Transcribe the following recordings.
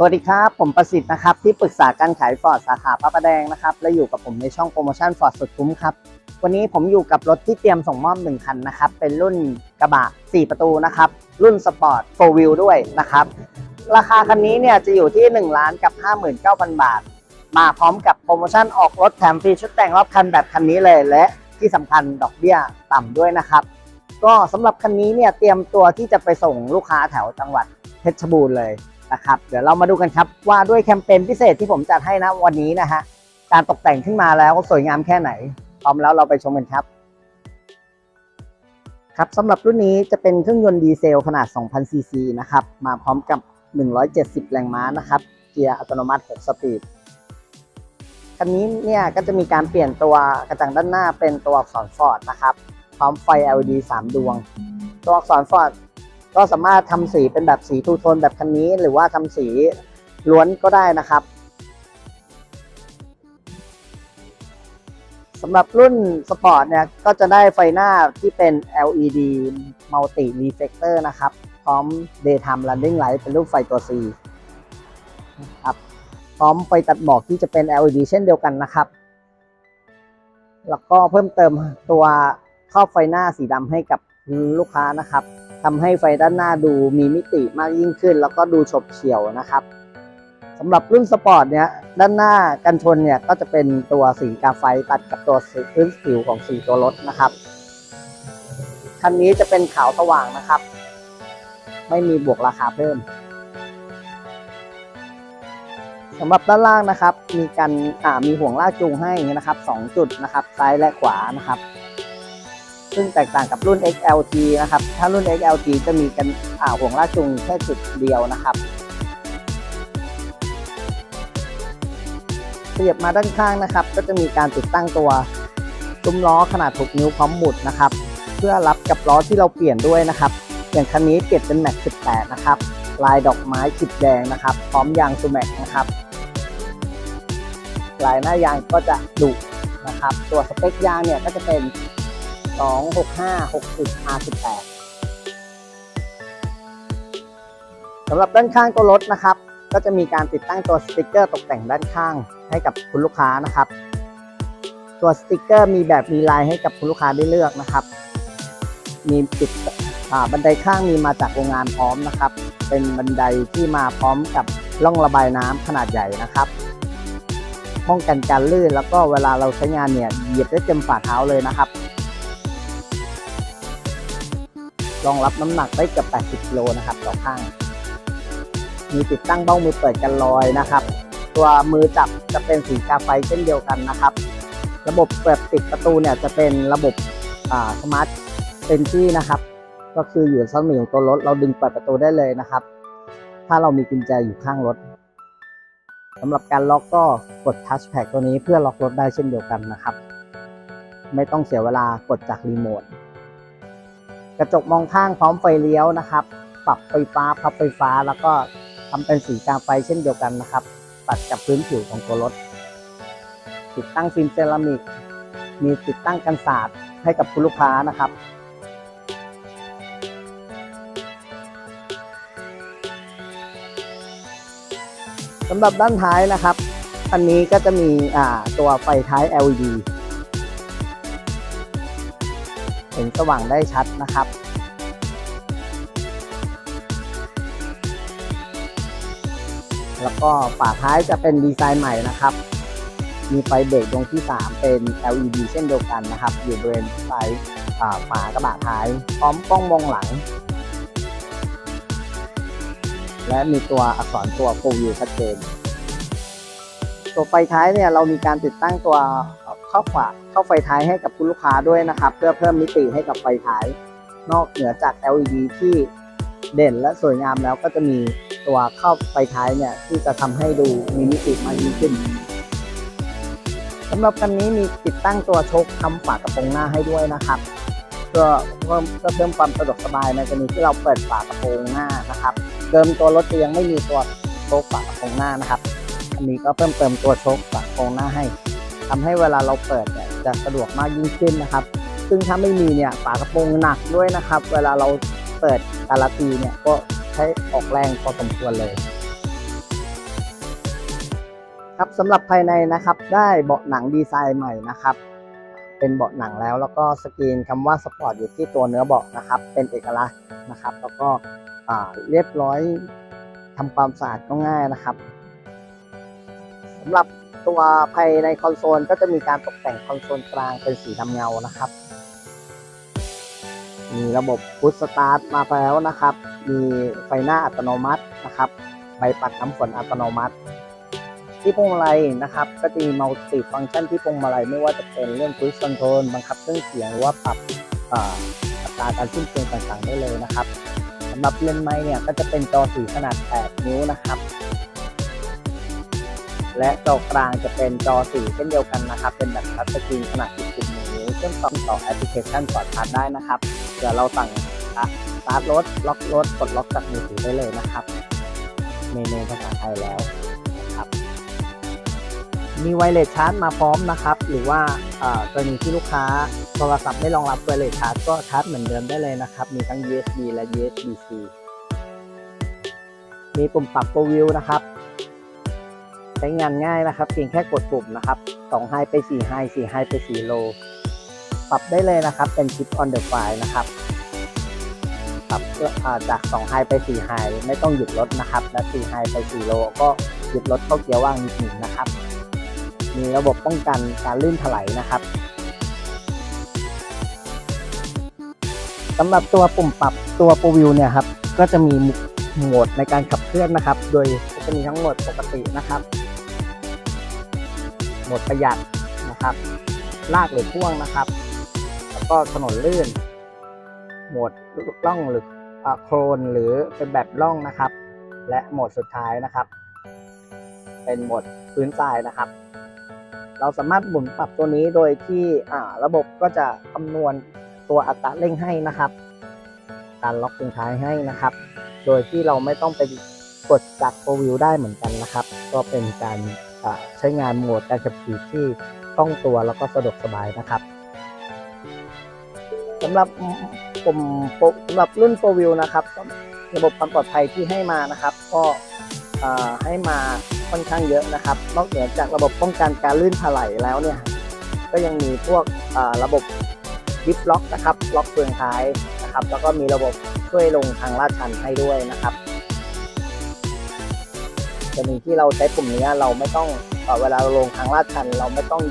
สวัสดีครับ ผมประสิทธิ์นะครับ ที่ปรึกษาการขายฟอร์ดสาขาพระประแดงนะครับ และอยู่กับผมในช่องโปรโมชั่นฟอร์ดสุดคุ้มครับ วันนี้ผมอยู่กับรถที่เตรียมส่งมอบหนึ่งคันนะครับ เป็นรุ่นกระบะ 4 ประตูนะครับ รุ่นสปอร์ตโฟวิลด้วยนะครับ ราคาคันนี้เนี่ยจะอยู่ที่ 1 ล้านกับ 59,000 บาท มาพร้อมกับโปรโมชั่นออกรถแถมฟรีชุดแต่งรอบคันแบบคันนี้เลย และที่สำคัญดอกเบี้ยต่ำด้วยนะครับ ก็สำหรับคันนี้เนี่ยเตรียมตัวที่จะไปส่งลูกค้าแถวจังหวัดเพชรบูรณ์เลย นะครับเดี๋ยวเรามาดูกันครับว่าด้วยแคมเปญพิเศษที่ผมจัดให้นะวันนี้นะฮะการตกแต่งขึ้นมาแล้วสวยงามแค่ไหนพร้อมแล้วเราไปชมกันครับ ครับสำหรับรุ่นนี้จะเป็นเครื่องยนต์ดีเซลขนาด 2,000 ซีซีนะครับมาพร้อมกับ 170 แรงม้านะครับเกียร์อัตโนมัติ 6 สปีดคันนี้เนี่ยก็จะมีการเปลี่ยนตัวกระจังด้านหน้าเป็นตัวอักษรฟอร์ดนะครับพร้อมไฟ LED 3 ดวง ตัวอักษรฟอร์ด ก็สามารถทำสีเป็นแบบสีทูโทนแบบคันนี้ หรือว่าทำสีล้วนก็ได้นะครับสำหรับรุ่นสปอร์ตเนี่ยก็จะได้ไฟหน้าที่เป็น LED Multi Reflector นะครับ พร้อม Daytime Running Light เป็นรูปไฟตัว C ครับพร้อมไฟตัดหมอกที่จะเป็น LED เช่นเดียวกันนะครับ แล้วก็เพิ่มเติมตัวครอบไฟหน้าสีดำให้กับลูกค้านะครับ ทำให้ไฟด้านหน้าดูมีมิติมากยิ่งขึ้น แล้วก็ดูฉบเฉี่ยวนะครับสำหรับรุ่นสปอร์ตเนี่ยด้านหน้ากันชนเนี่ยก็จะเป็นตัวสีกาไฟตัดกับตัวสีพื้นผิวของสีตัวรถนะครับคันนี้จะเป็นขาวสว่างนะครับ ไม่มีบวกราคาเพิ่มสำหรับด้านล่างนะครับ มีการมีห่วงลากจูงให้นะครับ 2 จุดนะครับ ซ้ายและขวานะครับ ซึ่งแตกต่างกับรุ่น XLT นะครับ ถ้ารุ่น XLT จะมีกันอาห่วงลากจูงแค่จุดเดียวนะครับขยับมาด้านข้างนะครับ ก็จะมีการติดตั้งตัวซุ้มล้อขนาด 6 นิ้วพร้อมหมุดนะครับ เพื่อรับกับล้อที่เราเปลี่ยนด้วยนะครับ อย่างคันนี้เปลี่ยนเป็นแม็ก 18 นะครับ ลายดอกไม้ขีดแดงนะครับ พร้อมยางซูแม็กนะครับ ลายหน้ายางก็จะดุนะครับ ตัวสเปคยางเนี่ยก็จะเป็น 265 60 R18 สำหรับด้านข้างตัวรถนะครับ ก็จะมีการติดตั้งตัวสติกเกอร์ตกแต่งด้านข้างให้กับคุณลูกค้านะครับ ตัวสติกเกอร์มีแบบมีลายให้กับคุณลูกค้าได้เลือกนะครับ มีติดบันไดข้างมีมาจากโรงงานพร้อมนะครับ เป็นบันไดที่มาพร้อมกับร่องระบายน้ำขนาดใหญ่นะครับป้องกันการลื่นแล้วก็เวลาเราใช้งานเนี่ยเหยียบได้เต็มฝ่าเท้าเลยนะครับ รองรับน้ำหนักได้เกือบ80กิโลนะครับต่อข้าง มีติดตั้งเบ้ามือเปิดกันลอยนะครับ ตัวมือจับจะเป็นสีกาไฟเช่นเดียวกันนะครับ ระบบเปิดปิดประตูเนี่ยจะเป็นระบบอ่าสมาร์ทเป็นที่นะครับ ก็คืออยู่ชั้นหนึ่ของตัวรถ เราดึงเปิดประตูได้เลยนะครับ ถ้าเรามีกุญแจอยู่ข้างรถสำหรับการล็อกก็กดทัชแพดตัวนี้เพื่อล็อกรถได้เช่นเดียวกันนะครับ ไม่ต้องเสียเวลากดจากรีโมท กระจกมองข้างพร้อมไฟเลี้ยวนะครับ ปรับไฟฟ้าพับไฟฟ้าแล้วก็ทำเป็นสีกาไฟเช่นเดียวกันนะครับ ตัดกับพื้นผิวของตัวรถ ติดตั้งฟิล์มเซรามิก มีติดตั้งกันสาดให้กับคุณลูกค้านะครับสำหรับด้านท้ายนะครับ อันนี้ก็จะมีอ่าตัวไฟท้าย LED ห็นสว่างได้ชัดนะครับ แล้วก็ฝาท้ายจะเป็นดีไซน์ใหม่นะครับ มีไฟเบรกดวงที่ 3 เป็น LED เช่นเดียวกันนะครับ อยู่บริเวณไฟอ่าฝากระบะท้าย พร้อมกล้องมองหลัง และมีตัวอักษรตัวโฟวิวชัดเจน ตัวไฟท้ายเนี่ยเรามีการติดตั้งตัว เข้าฝาเข้าไฟท้ายให้กับคุณลูกค้าด้วยนะครับ เพื่อเพิ่มมิติให้กับไฟท้าย นอกเหนือจาก LED ที่เด่นและสวยงามแล้วก็จะมีตัวเข้าไฟท้ายเนี่ยที่จะทำให้ดูมีมิติมากยิ่งขึ้นสำหรับคันนี้มีติดตั้งตัวชคทำฝากระโปรงหน้าให้ด้วยนะครับเพื่อเพิ่มเพิ่มความสะดวกสบายในกรณีที่เราเปิดฝากระโปรงหน้านะครับเดิมตัวรถจะยังไม่มีตัวโชคฝากระโปรงหน้านะครับ อันนี้ก็เพิ่มเติมตัวโชคฝากระโปรงหน้าให้ ทำให้เวลาเราเปิดเนี่ยจะสะดวกมากยิ่งขึ้นนะครับ ซึ่งถ้าไม่มีเนี่ยฝากระโปรงหนักด้วยนะครับ เวลาเราเปิดแต่ละทีเนี่ยก็ใช้ออกแรงพอสมควรเลย ครับสำหรับภายในนะครับได้เบาะหนังดีไซน์ใหม่นะครับ เป็นเบาะหนังแล้วแล้วก็สกรีนคำว่าสปอร์ตอยู่ที่ตัวเนื้อเบาะนะครับ เป็นเอกลักษณ์นะครับ แล้วก็เรียบร้อยทำความสะอาดก็ง่ายนะครับสำหรับ ตัวภายในคอนโซลก็จะมีการตกแต่งคอนโซลกลางเป็นสีดำเงานะครับ มีระบบพุชสตาร์ทมาแล้วนะครับ มีไฟหน้าอัตโนมัตินะครับ ใบปัดน้ำฝนอัตโนมัติ ที่พวงมาลัยนะครับ ก็จะมีมัลติฟังก์ชันที่พวงมาลัยไม่ว่าจะเป็นเรื่อง cruise control บังคับเครื่องเสียงหรือว่าปรับอัตราการสิ้นเปลืองต่างๆได้เลยนะครับสำหรับเลนส์ไม้เนี่ยก็จะเป็นจอสีขนาด 8 นิ้วนะครับ และจอกลางจะเป็นจอสีเช่นเดียวกันนะครับ เป็นแบบทัชสกรีนขนาด 10นิ้วเชื่อมต่อต่อแอปพลิเคชันปอดภัยได้นะครับเดี๋ยวเราสั่งสตาร์ทรถล็อกรถกดล็อกจากมือถือได้เลยนะครับ เมนูภาษาไทยแล้วนะครับมีไวเลสชาร์จมาพร้อมนะครับ หรือว่ากรณีที่ลูกค้าโทรศัพท์ไม่รองรับไวเลสชาร์จก็ชาร์จเหมือนเดิมได้เลยนะครับ มีทั้ง USB และ USB-C มีปุ่มปรับโปรวิวนะครับ ใช้งานง่ายนะครับ เพียงแค่กดปุ่มนะครับ2ไฮไป4ไฮ4ไฮไป4โลปรับได้เลยนะครับ เป็นชิป on the fly นะครับ ปรับอ่าจาก2ไฮไป4ไฮไม่ต้องหยุดรถนะครับ และ4ไฮไป4โลก็หยุดรถเข้าเกียร์ว่างนิดหนึ่งนะครับ มีระบบป้องกันการลื่นถลายนะครับสำหรับตัวปุ่มปรับตัวโปรวิวเนี่ยครับ ก็จะมีโหมดในการขับเคลื่อนนะครับ โดยจะมีทั้งโหมดปกตินะครับ หมดประหยัดนะครับ ลากหรือพ่วงนะครับ แล้วก็ถนนลื่น โหมดล่องหรือโครนหรือเป็นแบบล่องนะครับ และโหมดสุดท้ายนะครับ เป็นโหมดพื้นทรายนะครับ เราสามารถหมุนปรับตัวนี้โดยที่ระบบก็จะคำนวณตัวอัตราเร่งให้นะครับ การล็อกทิ้งท้ายให้นะครับ โดยที่เราไม่ต้องไปกดจากโปรวิวได้เหมือนกันนะครับ ก็เป็นการ ใช้งานโหมดการขับขี่ที่คล่องตัวแล้วก็สะดวกสบายนะครับสำหรับผมสำหรับรุ่นโปรวิวนะครับ ระบบความปลอดภัยที่ให้มานะครับ ก็ให้มาค่อนข้างเยอะนะครับ นอกเหนือจากระบบป้องกันการลื่นถลายแล้วเนี่ย ก็ยังมีพวกระบบดิฟล็อกนะครับ ล็อกเฟืองท้ายนะครับ แล้วก็มีระบบช่วยลงทางลาดชันให้ด้วยนะครับ จะมีที่เราใช้ปุ่มนี้เราไม่ต้องเอ่อเวลาเราลงทางลาดชัน เราไม่ต้อง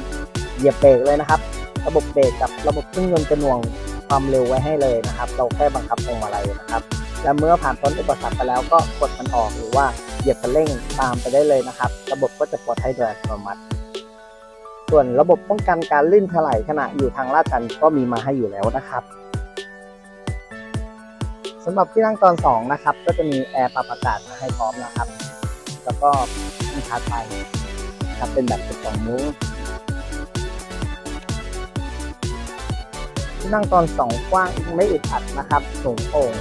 เหยียบเบรกเลยนะครับ ระบบเบรกกับระบบเครื่องยนต์จะหน่วงความเร็วไว้ให้เลยนะครับ เราแค่บังคับพวงมาลัยนะครับ และเมื่อผ่านพ้นอุปสรรคไปแล้วก็กดมันออกหรือว่าเหยียบคันเร่งตามไปได้เลยนะครับ ระบบก็จะปลอดภัยโดยอัตโนมัติ ส่วนระบบป้องกันการลื่นถลายขณะอยู่ทางลาดชันก็มีมาให้อยู่แล้วนะครับสำหรับที่นั่งตอนสองนะครับ ก็จะมีแอร์ปรับอากาศมาให้พร้อมนะครับ แล้วก็มีชาไฟนะครับเป็นแบบ12นิ้วที่นั่งตอนสองกว้างไม่อึดอัดนะครับ สูงโป่ง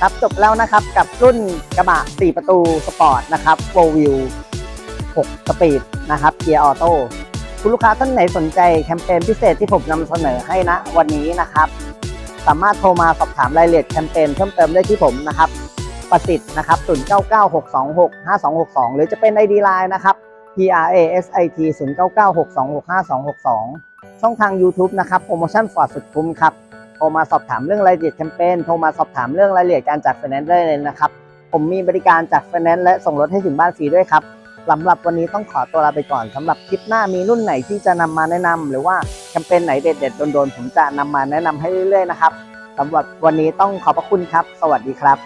ครับจบแล้วนะครับกับรุ่นกระบะ 4 ประตูสปอร์ตนะครับโฟวิว 6 สปีดนะครับเกียร์ออโต้คุณลูกค้าท่านไหนสนใจแคมเปญพิเศษที่ผมนำเสนอให้นะวันนี้นะครับ สามารถโทรมาสอบถามรายละเอียดแคมเปญเพิ่มเติมได้ที่ผมนะครับ ประสิทธิ์นะครับ0996265262 หรือจะเป็น ID Line นะครับ P R A S I T 0962265262 ช่องทาง YouTube นะครับโปรโมชั่นฟอร์ดสุดคุ้มครับโทรมาสอบถามเรื่องรายละเอียดแคมเปญโทรมาสอบถามเรื่องรายละเอียดการจัดไฟแนนซ์ได้เลยนะครับ ผมมีบริการจัดไฟแนนซ์และส่งรถให้ถึงบ้านฟรีด้วยครับสำหรับวันนี้ต้องขอตัวลาไปก่อนสำหรับคลิปหน้ามีรุ่นไหนที่จะนำมาแนะนำหรือว่าแคมเปญไหนเด็ดๆโดนๆผมจะนำมาแนะนำให้เรื่อยๆนะครับสำหรับวันนี้ต้องขอบพระคุณครับ สวัสดีครับ